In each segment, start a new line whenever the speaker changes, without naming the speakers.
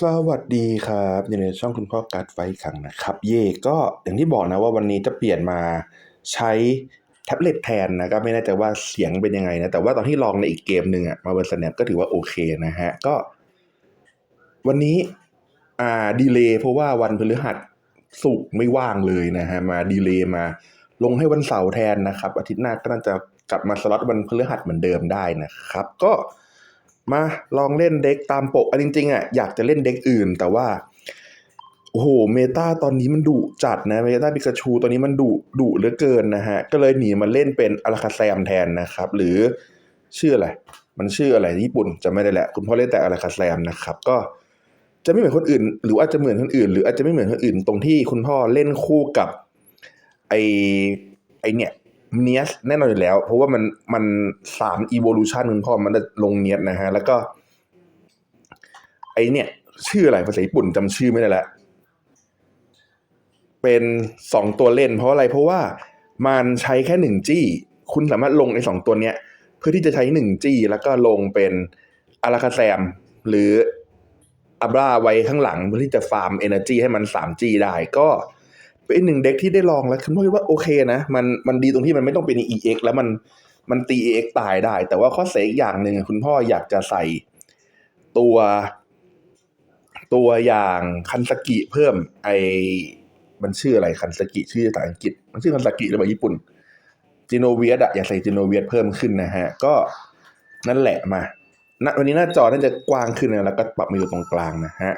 สวัสดีครับอยู่ในช่องคุณพ่อการ์ดไฟท์ขังนะครับ เย่ก็อย่างที่บอกนะว่าวันนี้จะเปลี่ยนมาใช้แท็บเล็ตแทนนะก็ไม่แน่ใจว่าเสียงเป็นยังไงนะ แต่ว่าตอนที่ลองในอีกเกมหนึ่งอะมาเวอร์สแนปก็ถือว่าโอเคนะฮะ ก็ วันนี้อ่าดีเลย์เพราะว่าวันพฤหัสสุกไม่ว่างเลยนะฮะ มาดีเลย์มา ลงให้วันเสาร์แทนนะครับ อาทิตย์หน้าก็น่าจะกลับมาสล็อตวันพฤหัสเหมือนเดิมได้นะครับ ก็ มาลองเล่นเด็กตามปกอันจริงๆอะอยากจะเล่นเด็กอื่น แต่ว่าโอ้โหเมตาตอนนี้มันดุจัดนะเมตาปิกาชูตอนนี้มันดุดุเหลือเกินนะฮะ ก็เลยหนีมาเล่นเป็นอาราคาแซมแทนนะครับ หรือชื่ออะไร มันชื่ออะไรญี่ปุ่นจะไม่ได้แหละ คุณพ่อเล่นแต่อาราคาแซมนะครับ ก็จะไม่เหมือนคนอื่น หรืออาจจะเหมือนคนอื่น หรืออาจจะไม่เหมือนคนอื่น ตรงที่คุณพ่อเล่นคู่กับไอไอเนี่ย เนียสแน่นอนอยู่แล้ว เพราะว่ามันมันสามอีโวลูชันคุณพ่อมันจะลงเนียสนะฮะ แล้วก็ ไอเนี่ย ชื่ออะไรภาษาญี่ปุ่นจำชื่อไม่ได้ละเป็นสองตัวเล่น เพราะอะไรเพราะว่ามันใช้แค่หนึ่งจี้ คุณสามารถลงในสองตัวเนี้ย เพื่อที่จะใช้หนึ่งจี้ แล้วก็ลงเป็นอาราคาแซม หรืออับราไว้ข้างหลังเพื่อที่จะฟาร์มเอเนอร์จีให้มันสามจี้ได้ก็ เป็นหนึ่งเด็กที่ได้ลองแล้วคุณพ่อคิดว่าโอเคนะ มันมันดีตรงที่มันไม่ต้องเป็น EX แล้วมันมันตี EX ตายได้ แต่ว่าข้อเสียอีกอย่างหนึ่งคุณพ่ออยากจะใส่ตัว ตัวอย่างคันสกิเพิ่มไอมันชื่ออะไรคันสกิชื่อภาษาอังกฤษ มันชื่อคันสกิหรือเปล่าญี่ปุ่นจิโนเวียสอะอยากใส่จิโนเวียสเพิ่มขึ้นนะฮะ ก็นั่นแหละมาณวันนี้หน้าจอน่าจะกว้างขึ้นนะแล้วก็ปรับมาอยู่ตรงกลางนะฮะ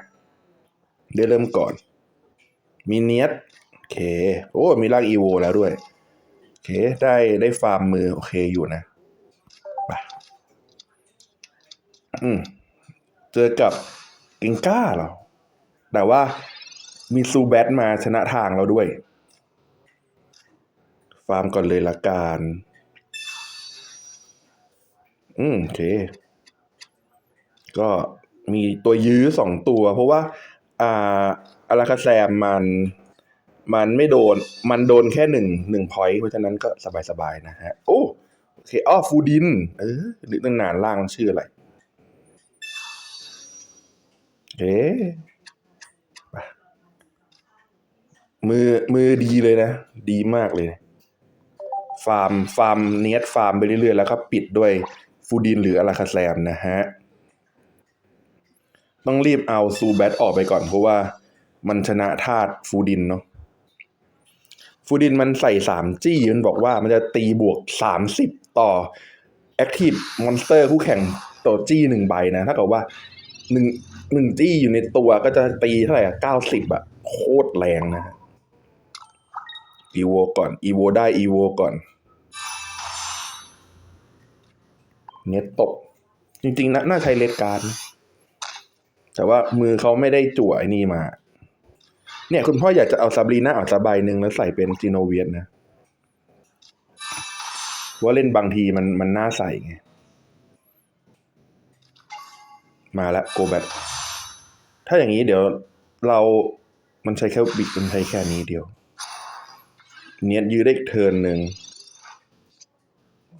เดี๋ยวเริ่มก่อน มีเนียส เคโอ้ มีร่างอีโวแล้วด้วย โอเค ได้ได้ฟาร์มมือ โอเคอยู่นะไปอืมเจอกับกิงก้าเรอแต่ว่ามีซูแบทมาชนะทางเราด้วย ฟาร์มก่อนเลยละกันอืม โอเค ก็มีตัวยื้อสองตัว เพราะว่า อ่าอาราคาแซมมัน มันไม่โดน มันโดนแค่หนึ่งหนึ่งพอยต์เพราะฉะนั้นก็สบายๆนะฮะ โอ้โอเคอ้อฟูดิน เออนึกตั้งนานล่างชื่ออะไรเอ๊ะมือมือดีเลยนะ ดีมากเลยฟาร์มฟาร์มเนียดฟาร์มไปเรื่อยๆ แล้วก็ปิดด้วยฟูดินหรืออาราคาแซมนะฮะ ต้องรีบเอาซูแบทออกไปก่อนเพราะว่ามันชนะธาตุฟูดินเนาะ ฟูดินมันใส่สามจี้มันบอกว่ามันจะตีบวกสามสิบต่อแอคทีฟมอนสเตอร์คู่แข่งต่อจี้หนึ่งใบนะถ้าเกิดว่าหนึ่งหนึ่งจี้อยู่ในตัวก็จะตีเท่าไหร่เก้าสิบอะโคตรแรงนะอีโวก่อนอีโวได้อีโวก่อน เน็ตตก จริงๆนะน่าใช้เลดการ์ดแต่ว่ามือเขาไม่ได้จั่วไอ้นี่มา เนี่ยคุณพ่ออยากจะเอาซาบรีน่าออกสบายหนึ่งแล้วใส่เป็นจีโนเวียสนะว่าเล่นบางทีมันมันน่าใส่ไง มาแล้วโกแบทถ้าอย่างนี้เดี๋ยวเรามันใช้แค่บิกมันใช้แค่นี้เดียว เนียดยื้อได้อีกเทิร์นหนึ่ง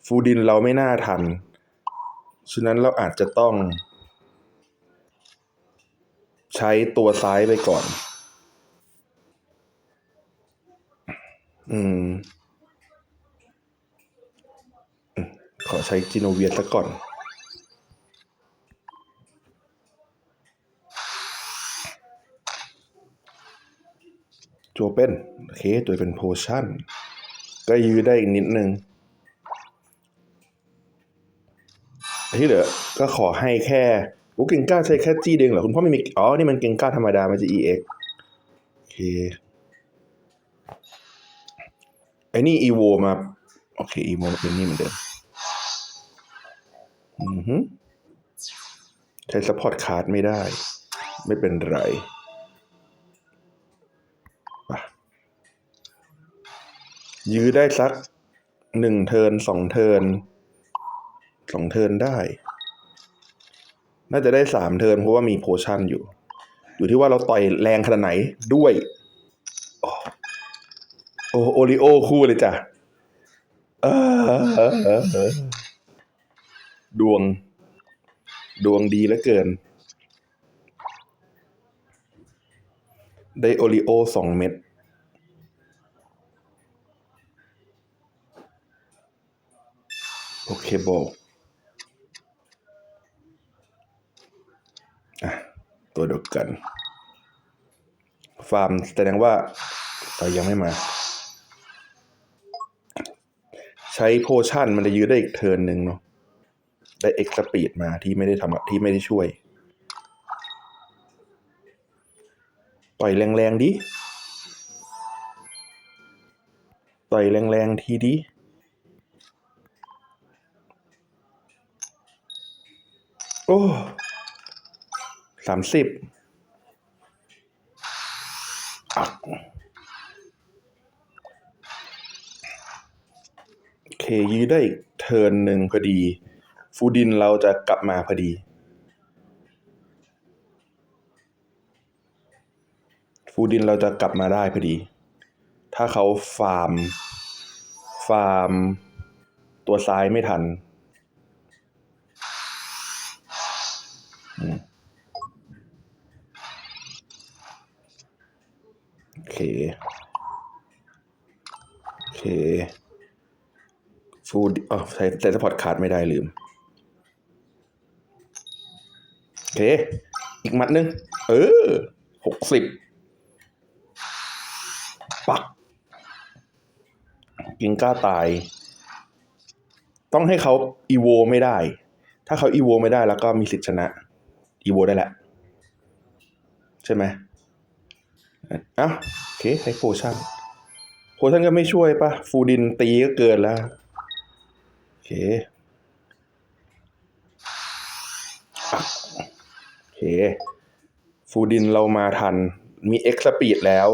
ฟูดินเราไม่น่าทัน ฉะนั้นเราอาจจะต้อง ใช้ตัวซ้ายไปก่อน อืม ขอใช้จิโนเวียซะก่อน จัวเป็น โอเค ตัวเป็นโพชั่น ก็ยื้อได้อีกนิดนึง ที่เหลือก็ขอให้แค่โอ้เก่งกล้าใช้แค่จี้เด้งเหรอ คุณพ่อไม่มี อ๋อ นี่มันเก่งกล้าธรรมดา มันจะ EX โอเค ไอ้นี่ EVO มา โอเค EVO มาเป็นนี่เหมือนเดิมอือฮึใช้ support card ไม่ได้ ไม่เป็นไรยื้อได้สักหนึ่งเทินสองเทินสองเทินได้ น่าจะได้สามเทินเพราะว่ามีโพชั่นอยู่ อยู่ที่ว่าเราต่อยแรงขนาดไหนด้วย โอโอริโอคู่เลยจ้ะดวง ดวงดีเหลือเกิน ได้โอริโอสองเม็ดโอเคโบอะตัวเดียวกัน ฟาร์มแสดงว่าแต่ยังไม่มา ใช้โพชั่นมันจะยื้อได้อีกเทิร์นหนึ่งเนาะได้เอ็กซ์สปีดมาที่ไม่ได้ทำที่ไม่ได้ช่วยต่อยแรงๆดิต่อยแรงๆทีดิโอ้สามสิบโอ เคยื้อได้อีกเทิร์นหนึ่งพอดี ฟูดินเราจะกลับมาพอดี ฟูดินเราจะกลับมาได้พอดี ถ้าเขาฟาร์ม ฟาร์ม ตัวซ้ายไม่ทัน โอเค โอเค ฟูดอ๋อใช้ใช้สปอร์ตคาร์ดไม่ได้ลืม โอเค อีกมัดนึง เออหกสิบปัก กิงก้าตาย ต้องให้เขาอีโวไม่ได้ ถ้าเขาอีโวไม่ได้แล้วก็มีสิทธิชนะ อีโวได้แหละ ใช่ไหมอ้าโอเคใช้โพชั่นโพชั่นก็ไม่ช่วยปะฟูดินตีก็เกินแล้ว เคอะโอเค ฟูดินเรามาทัน มีเอ็กซ์สปีดแล้ว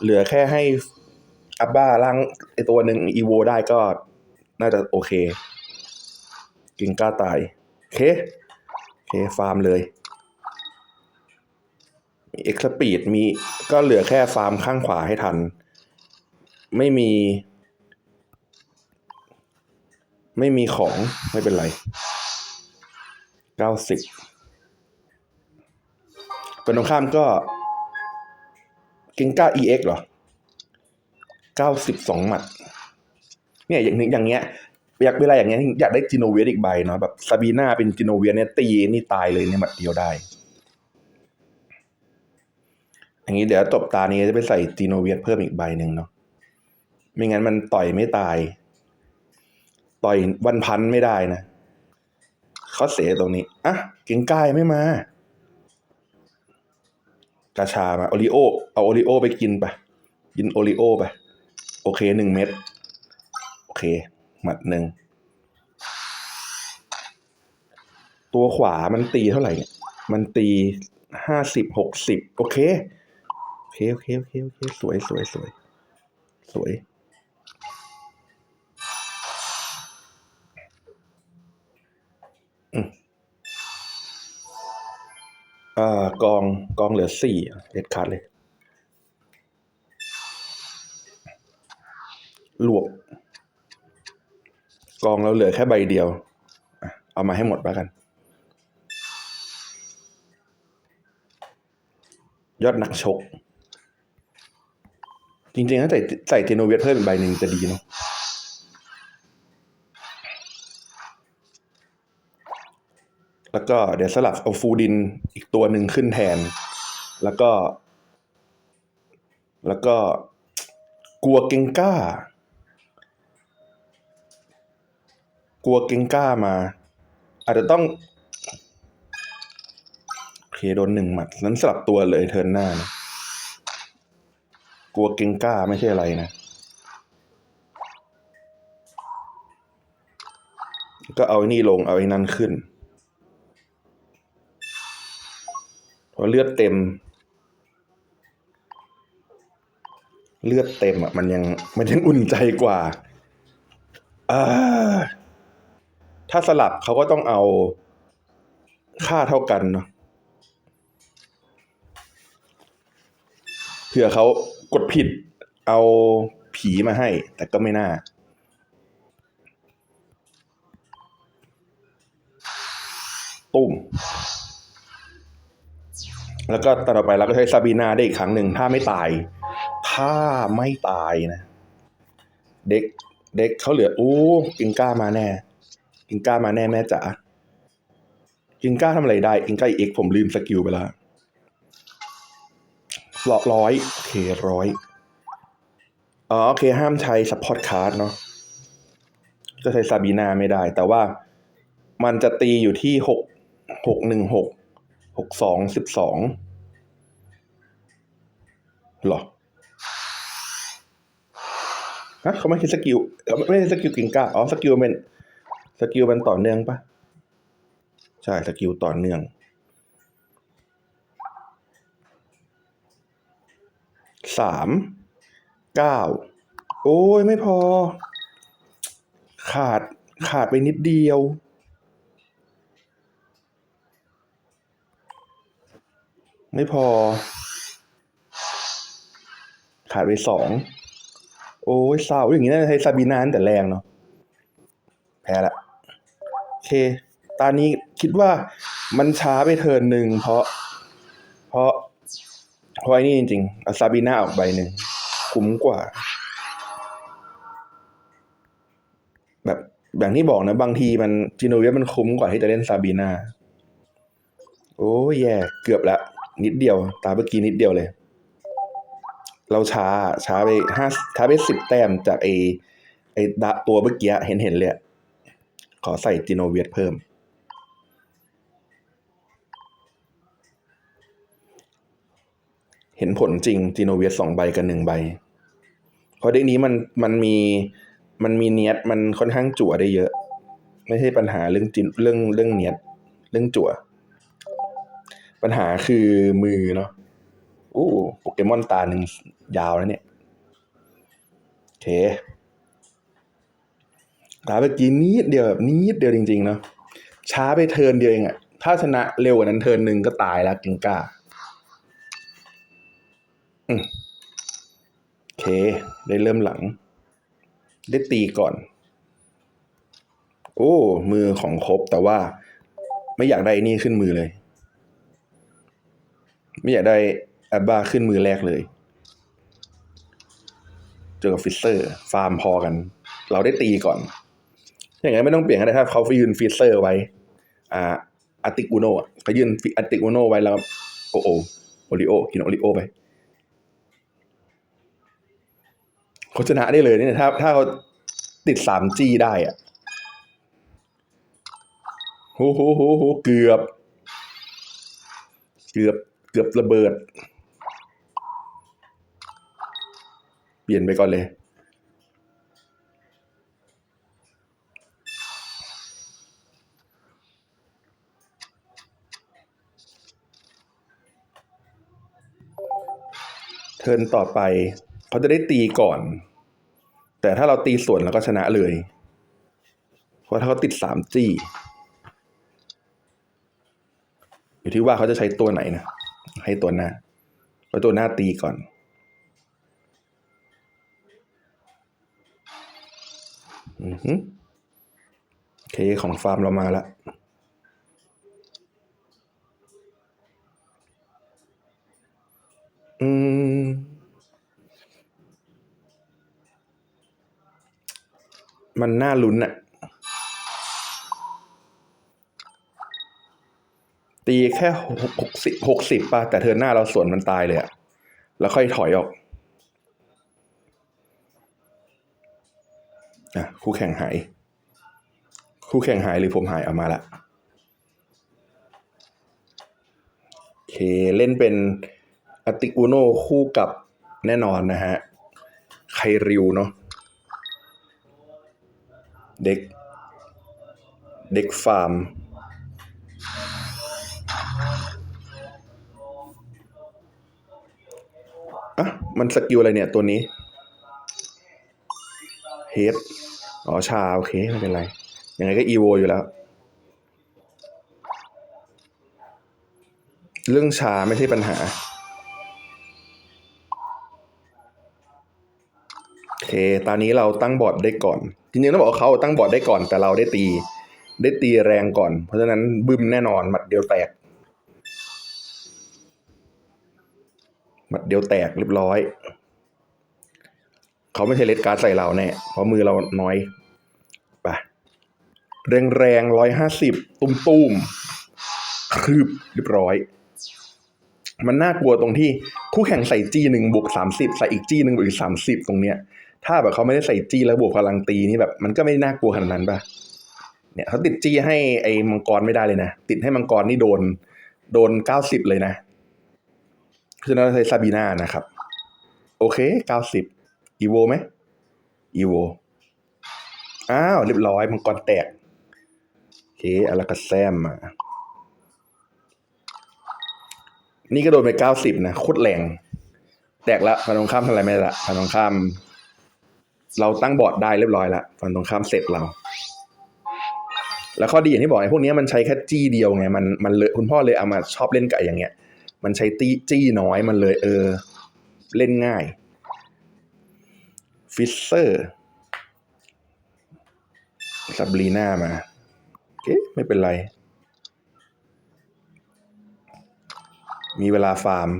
เหลือแค่ให้อับบ้าล่างไอตัวหนึ่งอีโวได้ก็น่าจะโอเค กิงก้าตาย โอเค โอเค ฟาร์มเลย มีเอ็กซ์ปีดมีก็เหลือแค่ฟาร์มข้างขวาให้ทัน ไม่มี ไม่มีของไม่เป็นไรเก้าสิบเป็นตรงข้ามก็กิงก้า EX เหรอเก้าสิบสองหมัด เนี่ยอย่างนี้อย่างเงี้ยอยากเวลาอย่างเงี้ยอยากได้จิโนเวียอีกใบเนาะแบบซาบีนาเป็นจิโนเวียเนี่ยตีนี่ตายเลยในหมัดเดียวได้ อย่างนี้เดี๋ยวตบตานี้จะไปใส่จีโนเวียเพิ่มอีกใบหนึ่งเนาะไม่งั้นมันต่อยไม่ตาย ต่อยวันพันไม่ได้นะเขาเสียตรงนี้อะเก่งกายไม่มา กาชามาโอริโอเอาโอริโอไปกินไปกินโอริโอไปโอเคหนึ่งเม็ดโอเค หมัดหนึ่งตัวขวามันตีเท่าไหร่เนี่ย มันตีห้าสิบหกสิบโอเค โอเค โอเค โอเค โอเค สวยสวยสวย สวย อ่ากองกองเหลือสี่เด็ดขาดเลยรวบกองเราเหลือแค่ใบเดียว เอามาให้หมดแล้วกัน ยอดนักชก จริงๆถ้าใส่ใส่เจโนเวียเพิ่มอีกใบหนึ่งจะดีเนาะ แล้วก็เดี๋ยวสลับเอาฟูดินอีกตัวหนึ่งขึ้นแทน แล้วก็ แล้วก็กลัวเกงก้ากลัวเกงก้ามา อาจจะต้องโอเคโดนหนึ่งหมัดนั้นสลับตัวเลยเทิร์นหน้านะกลัวเกงก้าไม่ใช่อะไรนะ ก็เอาไอ้นี่ลงเอาไอ้นั่นขึ้น พอเลือดเต็ม เลือดเต็มอะ มันยังมันยังอุ่นใจกว่าอ่าถ้าสลับเขาก็ต้องเอาค่าเท่ากันเนาะเผื่อเขากดผิดเอาผีมาให้ แต่ก็ไม่น่า ตุ่มโอเค แล้วก็ต่อไปเราก็ใช้ซาบีนาได้อีกครั้งหนึ่งถ้าไม่ตาย ถ้าไม่ตายนะ เด็กเด็กเขาเหลือโอ้กิงก้ามาแน่ กิงก้ามาแน่แม่จ๋ากิงก้าทำอะไรได้กิงก้าเอ็กผมลืมสกิลไปแล้วร้อยร้อยโอเคร้อยอ๋อโอเคห้ามใช้ซัพพอร์ตคาร์ดเนาะก็ใช้ซาบีนาไม่ได้ แต่ว่ามันจะตีอยู่ที่หกหกหนึ่งหก หกสองสิบสองหรอฮะเขาไม่ใช่สกิลเขาไม่ใช่สกิลกิงก้าอ๋อสกิลเป็นสกิลมันต่อเนื่องปะใช่สกิลต่อเนื่องสามเก้าโอ้ยไม่พอ ขาดขาดไปนิดเดียว ไม่พอ ขาดไปสอง โอ้ยเศร้าอย่างนี้น่าจะใช้ซาบีนาตั้งแต่แรงเนาะแพ้ละโอเค ตอนนี้คิดว่ามันช้าไปเทินหนึ่งเพราะ เพราะเพราะไอ้นี่จริงๆเอาซาบีนาออกใบหนึ่งคุ้มกว่า แบบอย่างที่บอกนะ บางทีมันจิโนเวสมันคุ้มกว่าที่จะเล่นซาบีนาโอ้ยแย่ เกือบแล้ว นิดเดียว ตาเมื่อกี้นิดเดียวเลย เราช้าช้าไปห้าช้าไปสิบแต้มจากไอไอดะตัวเมื่อกี้เห็นเห็นเลยขอใส่จิโนเวสเพิ่ม เห็นผลจริงจิโนเวสสองใบกับหนึ่งใบ เพราะเด็กนี้มันมันมีมันมีเนียดมันค่อนข้างจั่วได้เยอะ ไม่ใช่ปัญหาเรื่องจินเรื่องเรื่องเนียดเรื่องจั่ว ปัญหาคือมือเนาะโอ้โปเกมอนตาหนึ่งยาวแล้วเนี่ยโอเคตาเมื่อกี้นิดเดียวแบบนิดเดียวจริง ๆ เนาะช้าไปเทินเดียวเองอะถ้าชนะเร็วกว่านั้นเทินหนึ่งก็ตายแล้วกิงก้าอืมโอเค ได้เริ่มหลัง ได้ตีก่อน โอ้ มือของครบแต่ว่า ไม่อยากได้นี่ขึ้นมือเลย ไม่อยากได้แอบบ้าขึ้นมือแรกเลย เจอกับฟิสเซอร์ ฟาร์มพอกัน เราได้ตีก่อน อย่างนั้นไม่ต้องเปลี่ยนก็ได้ถ้าเขาไปยืนฟิสเซอร์ไว้ อ่าอาติกุโนอะเขายืนอาติกุโนไว้แล้วโอโอโอริโอกินโอริโอไปเขาชนะได้เลยเนี่ยถ้าถ้าเขาติดสามจีได้อะโหโหโหโหเกือบ เกือบ เกือบระเบิด เปลี่ยนไปก่อนเลย เทินต่อไป เขาจะได้ตีก่อน แต่ถ้าเราตีสวนเราก็ชนะเลย เพราะถ้าเขาติดสามจี้อยู่ที่ว่าเขาจะใช้ตัวไหนนะ ให้ตัวหน้าเพราะตัวหน้าตีก่อน อือฮึโอเคของฟาร์มเรามาล้วอืมมันน่าลุ้นอะ ตีแค่หกสิบหกสิบป่ะแต่เธอหน้าเราสวนมันตายเลยอะแล้วค่อยถอยออกอะคู่แข่งหาย คู่แข่งหายหรือผมหายเอามาละโอเคเล่นเป็นอติอุโนคู่กับแน่นอนนะฮะไคริวเนาะเด็ก เด็กฟาร์ม มันสกิลอะไรเนี่ยตัวนี้เฮดอ๋อชาโอเคไม่เป็นไร ยังไงก็อีโวอยู่แล้ว เรื่องชาไม่ใช่ปัญหา โอเค ตอนนี้เราตั้งบอร์ดได้ก่อน จริงๆต้องบอกเขาตั้งบอร์ดได้ก่อนแต่เราได้ตี ได้ตีแรงก่อน เพราะฉะนั้นบึ้มแน่นอนหมัดเดียวแตก มัดเดียวแตกเรียบร้อย เขาไม่ใช่เลดการ์ดใส่เราแน่เพราะมือเราน้อยไปแรงแรงร้อยห้าสิบตุ้มตุ้มคืบเรียบร้อย มันน่ากลัวตรงที่คู่แข่งใส่จี้หนึ่งบวกสามสิบใส่อีกจี้หนึ่งบวกอีกสามสิบตรงเนี้ย ถ้าแบบเขาไม่ได้ใส่จี้แล้วบวกพลังตีนี่แบบ มันก็ไม่น่ากลัวขนาดนั้นปะเนี่ยเขาติดจี้ให้ไอ้มังกรไม่ได้เลยนะ ติดให้มังกรนี่โดน โดนเก้าสิบเลยนะ คือเราใช้ซาบีนานะครับ โอเคเก้าสิบอีโวไหมอีโวอ้าว เรียบร้อยมังกรแตก โอเคอาราคาแซมมา นี่ก็โดนไปเก้าสิบนะโคตรแรง แตกละฝั่งตรงข้ามทำอะไรไม่ละฝั่งตรงข้าม เราตั้งบอร์ดได้เรียบร้อยละฝั่งตรงข้ามเสร็จเรา แล้วข้อดีอย่างที่บอกไอ้พวกนี้มันใช้แค่จี้เดียวไง มันมันเลยคุณพ่อเลยเอามาชอบเล่นกับอย่างเงี้ย มันใช้ตีจี้น้อยมันเลยเออ เล่นง่ายฟิสเซอร์ซับลีน่ามาโอเคไม่เป็นไร มีเวลาฟาร์ม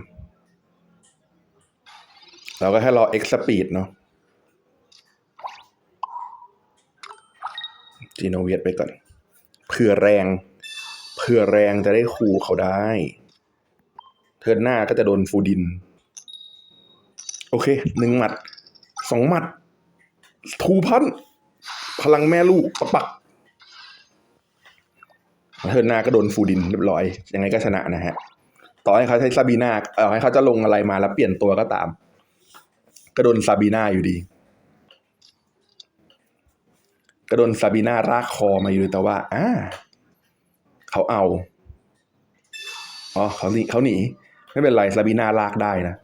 เราก็แค่รอเอ็กซ์สปีดเนาะจีโนเวียตไปก่อน เผื่อแรง เผื่อแรงจะได้คูเขาได้ เทิร์นหน้าก็จะโดนฟูดิน โอเคหนึ่งหมัดสองหมัดทูพันพลังแม่ลูกปะปักเทิร์นหน้าก็โดนฟูดินเรียบร้อย ยังไงก็ชนะนะฮะ ต่อให้เขาใช้ซาบีนาเออให้เขาจะลงอะไรมาแล้วเปลี่ยนตัวก็ตาม ก็โดนซาบีนาอยู่ดีก็โดนซาบีนารากคอมาอยู่แต่ว่าอ่าเขาเอา อ๋อเขาหนีเขาหนี ไม่เป็นไรซาบีนาลากได้นะ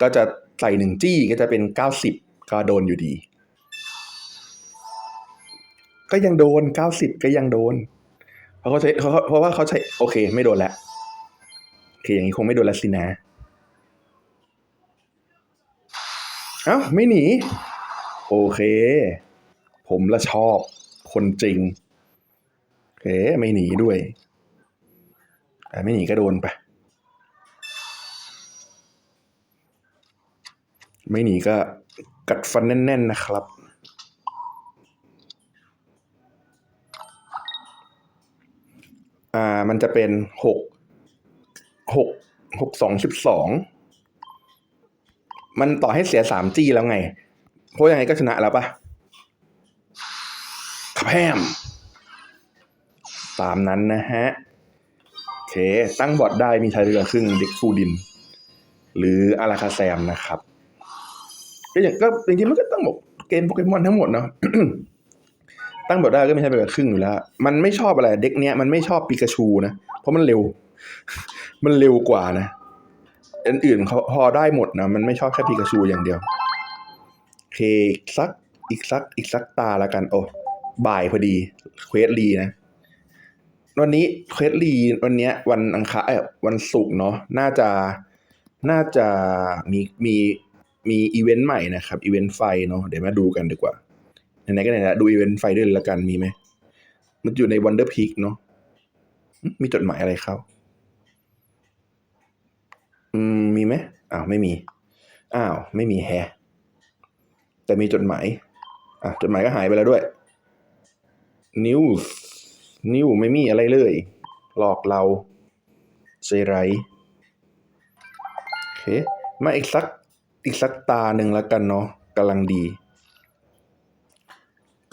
ก็จะใส่หนึ่งจี้ก็จะเป็นเก้าสิบก็โดนอยู่ดี ก็ยังโดนเก้าสิบก็ยังโดน เพราะเขาใช้เขาเพราะว่าเขาใช้โอเค ไม่โดนแล้วโอเคอย่างนี้คงไม่โดนแล้วสินะเอ้าไม่หนี โอเค ผมละชอบ คนจริงโอเคไม่หนีด้วยแต่ไม่หนีก็โดนไป ไม่หนีก็กัดฟันแน่น ๆ นะครับ อ่า มันจะเป็นหกหกหกสองสิบสองมันต่อให้เสียสามจี้แล้วไง เพราะยังไงก็ชนะแล้วปะขับแฮมตามนั้นนะฮะ โอเค ตั้งบอดได้มีชายเรือครึ่งเด็กฟูดิน หรืออาราคาแซมนะครับ ก็อย่างก็จริงๆมันก็ต้องบอกเกมโปเกมอนทั้งหมดเนาะตั้งบอร์ดได้ก็ไม่ใช่ไปกับครึ่งอยู่แล้ว มันไม่ชอบอะไร เด็กเนี้ยมันไม่ชอบปิกาชูนะ เพราะมันเร็ว มันเร็วกว่านะอันอื่นเขาพอได้หมดนะ มันไม่ชอบแค่ปิกาชูอย่างเดียวโอเคอีกสักอีกสักอีกสักตาละกัน โอ้บ่ายพอดีเควสลีนะ วันนี้เควสลีวันเนี้ย วันอังคารเอ้วันศุกร์เนาะน่าจะน่าจะมีมี มีอีเวนต์ใหม่นะครับอีเวนต์ไฟเนาะเดี๋ยวมาดูกันดีกว่าไหนๆก็ไหนละดูอีเวนต์ไฟด้วยละกันมีไหมมันอยู่ในวันเดอร์พีคเนาะมีจดหมายอะไรเข้า อืมมีไหมอ้าวไม่มี อ้าวไม่มีแฮแต่มีจดหมายอะจดหมายก็หายไปแล้วด้วย นิวส์นิวไม่มีอะไรเลย หลอกเราใจไรโอเคมาอีกสัก อีกสักตาหนึ่งแล้วกันเนาะกำลังดี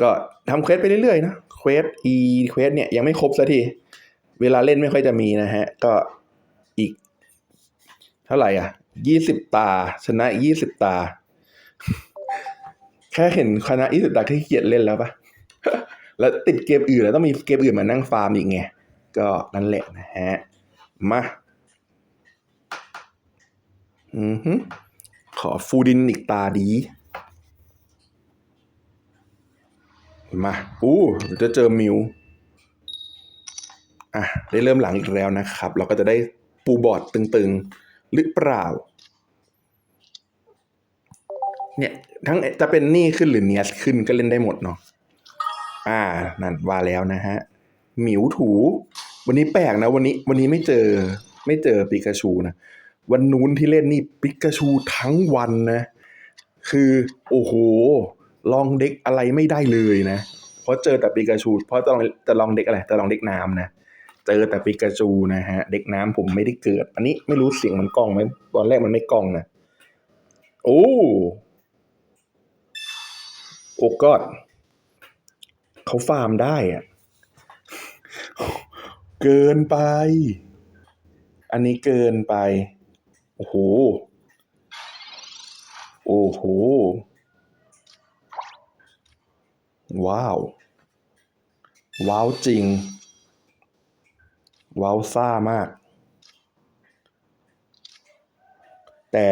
ก็ทำเควสไปเรื่อยๆนะเควสอีเควสเนี่ยยังไม่ครบสักที เวลาเล่นไม่ค่อยจะมีนะฮะ ก็อีก เท่าไหร่อะยี่สิบตา ชนะยี่สิบตา แค่เห็นคณะยี่สิบตาขี้เกียจเล่นแล้วปะแล้วติดเกมอื่นแล้วต้องมีเกมอื่นมานั่งฟาร์มอีกไง ก็นั่นแหละนะฮะ มา อือฮึ ขอฟูดินอีกตาดีมาอู้จะเจอมิวอะ ได้เริ่มหลังอีกแล้วนะครับ เราก็จะได้ปูบอร์ดตึงๆ หรือเปล่า เนี่ย ทั้งจะเป็นนี่ขึ้นหรือเนียสขึ้นก็เล่นได้หมดเนาะอ่า นั่นว่าแล้วนะฮะ หมิวถู วันนี้แปลกนะ วันนี้ วันนี้ไม่เจอ ไม่เจอปิกาชูนะ วันนู้นที่เล่นนี่ปิกาชูทั้งวันนะ คือโอ้โห ลองเด็กอะไรไม่ได้เลยนะ เพราะเจอแต่ปิกาชู เพราะจะลองจะลองเด็กอะไรจะลองเด็กน้ำนะ เจอแต่ปิกาจูนะฮะ เด็กน้ำผมไม่ได้เกิด อันนี้ไม่รู้เสียงมันกล้องไหมตอนแรกมันไม่กล้องนะ โอ้โอ้กอดเขาฟาร์มได้อะเกินไป อันนี้เกินไป โอ้โห โอ้โห ว้าว ว้าวจริง ว้าวซ่ามาก แต่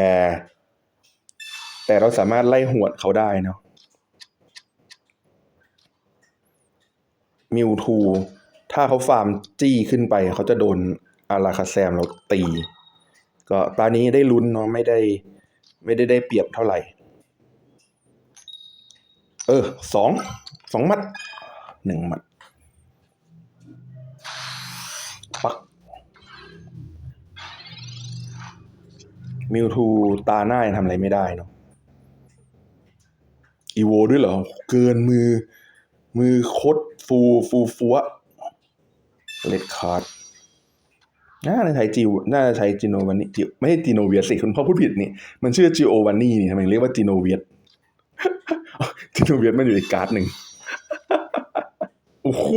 แต่เราสามารถไล่หวดเขาได้เนาะมิวทู ถ้าเขาฟาร์มจี้ขึ้นไป เขาจะโดนอาราคาแซมเราตี ก็ตอนนี้ได้ลุ้นเนาะไม่ได้ไม่ได้ได้เปรียบเท่าไหร่ เออสองสองมัดหนึ่งมัดปักมิวทูตาหน้ายังทำอะไรไม่ได้เนาะอีโวด้วยเหรอ เกินมือ มือคตรฟูฟูฟัวเลดคาร์ด น่าจะใช้จิวน่าจะใช้จิโนวานี่จิไม่ใช่จิโนเวียสิคุณพ่อพูดผิดนี่ มันชื่อจิโอวานี่นี่ทำไมเรียกว่าจิโนเวียสจิโนเวียสมันอยู่ในการ์ดหนึ่งโอ้โห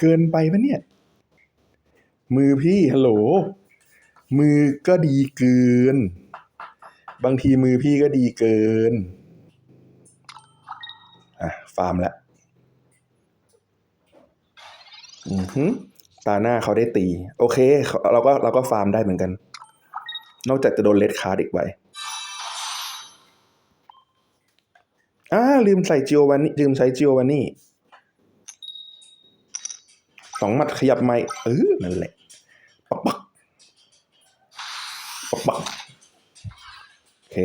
เกินไปปะเนี่ย มือพี่ฮัลโหล มือก็ดีเกิน บางทีมือพี่ก็ดีเกิน อะ ฟาร์มแล้วอือหือ ตาหน้าเขาได้ตี โอเค เราก็เราก็ฟาร์มได้เหมือนกัน นอกจากจะโดนเลดคาร์ดอีกไว้อ่าลืมใส่จิโอวานี่ลืมใช้จิโอวานี่สองหมัดขยับไม่เออนั่นแหละ ปักปักปักปักโอเค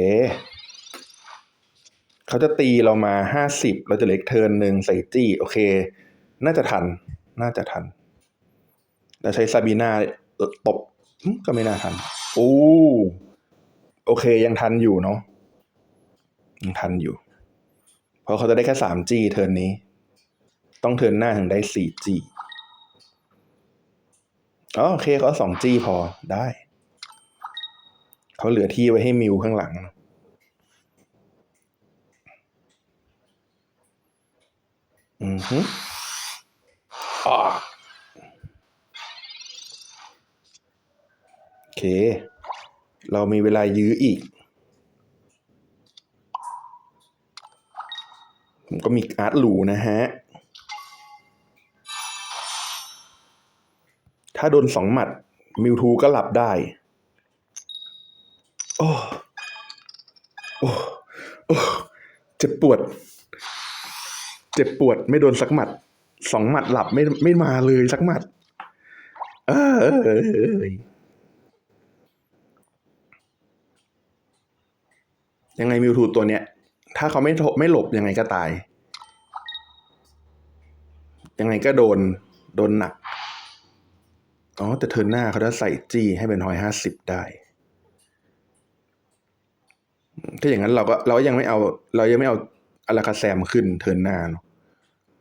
เขาจะตีเรามาห้าสิบเราจะเล็กเทิร์นหนึ่งใส่จี้ โอเค น่าจะทัน น่าจะทัน แล้วใช้ซาบีนาตบก็ไม่น่าทันโอ้โอเคยังทันอยู่เนาะยังทันอยู่ เพราะเขาจะได้แค่สามจีเทิร์นนี้ ต้องเทิร์นหน้าถึงได้สี่จีอ๋อโอเคเขาสองจีพอได้ เขาเหลือที่ไว้ให้มิวข้างหลัง อือฮึอ่าโอ เค เรามีเวลายื้ออีก ผมก็มีอาร์ตหรูนะฮะ ถ้าโดนสองหมัด มิวทูก็หลับได้ โอ้ โอ้ โอ้ เจ็บปวด เจ็บปวดไม่โดนสักหมัด สองหมัดหลับไม่ไม่มาเลยสักหมัด เออเออเออเออ ยังไงมิวทูตัวเนี้ย ถ้าเขาไม่ไม่หลบยังไงก็ตาย ยังไงก็โดนโดนหนัก อ๋อ แต่เทิร์นหน้าเขาจะใส่จี้ให้เป็นหอยห้าสิบได้ ถ้าอย่างนั้นเราก็เรายังไม่เอา เรายังไม่เอาอาราคาแซมขึ้นเทิร์นหน้าเนอะ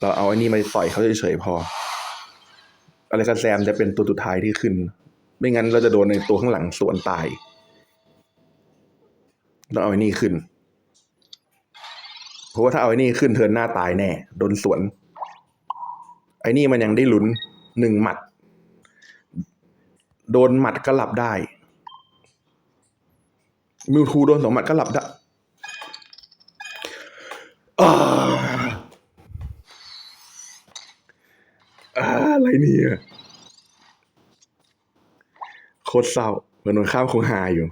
เราเอาไอ้นี่มาต่อยเขาเฉยๆพออาราคาแซมจะเป็นตัวสุดท้ายที่ขึ้น ไม่งั้นเราจะโดนในตัวข้างหลังสวนตาย ต้องเอาไอ้นี่ขึ้น เพราะว่าถ้าเอาไอ้นี่ขึ้นเทินหน้าตายแน่โดนสวน ไอ้นี่มันยังได้ลุ้นหนึ่งหมัด โดนหมัดก็หลับได้มิวทูโดนสองหมัดก็หลับได้อะไรเนี่ยโคตรเศร้าเหมือนโดนข้ามคงหาอยู่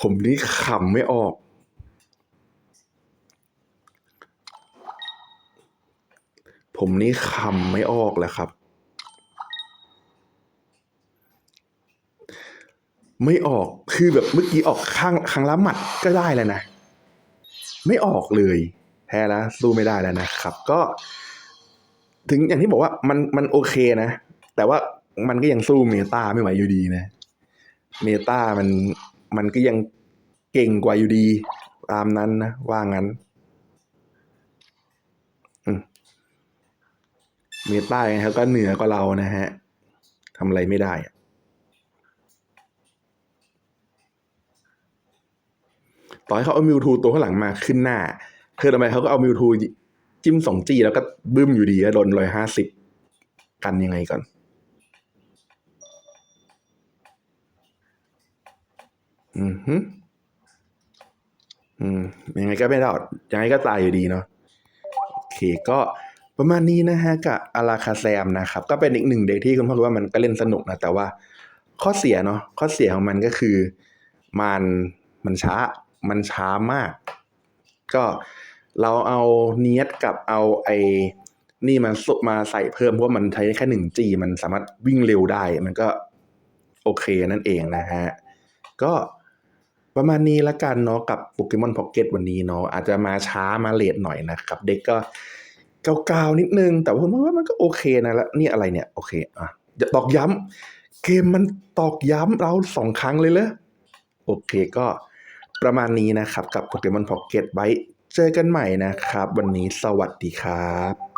ผมนี่ขำไม่ออก ผมนี่คำไม่ออกแล้วครับ ไม่ออกคือแบบเมื่อกี้ออกข้างครั้งละหมัดก็ได้แล้วนะ ไม่ออกเลยแพ้แล้วสู้ไม่ได้แล้วนะครับ ก็ ถึงอย่างที่บอกว่ามันมันโอเคนะ แต่ว่ามันก็ยังสู้เมตาไม่ไหวอยู่ดีนะ เมตามัน มันก็ยังเก่งกว่าอยู่ดีตามนั้นนะ ว่างั้นมเมตาเขาก็เหนือกว่าเรานะฮะทำอะไรไม่ได้อะต่อให้เขาเอามิวทูตัวข้างหลังมาขึ้นหน้าเธอทำไมเขาก็เอามิวทูจิ้มสองจีแล้วก็บึ้มอยู่ดีอะโดนร้อยห้าสิบกันยังไงก่อน อืมฮึอืมยังไงก็ไม่รอดยังไงก็ตายอยู่ดีเนาะโอเคก็ประมาณนี้นะฮะกับอาราคาแซมนะครับ ก็เป็นอีกหนึ่งเด็กที่คุณพ่อรู้ว่ามันก็เล่นสนุกนะ แต่ว่าข้อเสียเนาะข้อเสียของมันก็คือมันมันช้ามันช้ามาก ก็เราเอาเนียดกับเอาไอ้นี่มาสุมาใส่เพิ่มเพราะมันใช้แค่หนึ่งจีมันสามารถวิ่งเร็วได้ มันก็โอเคนั่นเองนะฮะ ก็ ประมาณนี้ละกันเนาะกับโปเกมอนพ็อกเก็ตวันนี้เนาะอาจจะมาช้ามาเลทหน่อยนะครับ เด็กก็เกาๆนิดนึง แต่ว่าผมว่ามันก็โอเคนะแล้วนี่อะไรเนี่ยโอเคอะอย่าตอกย้ำเกมมันตอกย้ำเราสองครั้งเลยเลยโอเคก็ประมาณนี้นะครับ กับโปเกมอนพ็อกเก็ตไว้เจอกันใหม่นะครับ วันนี้สวัสดีครับ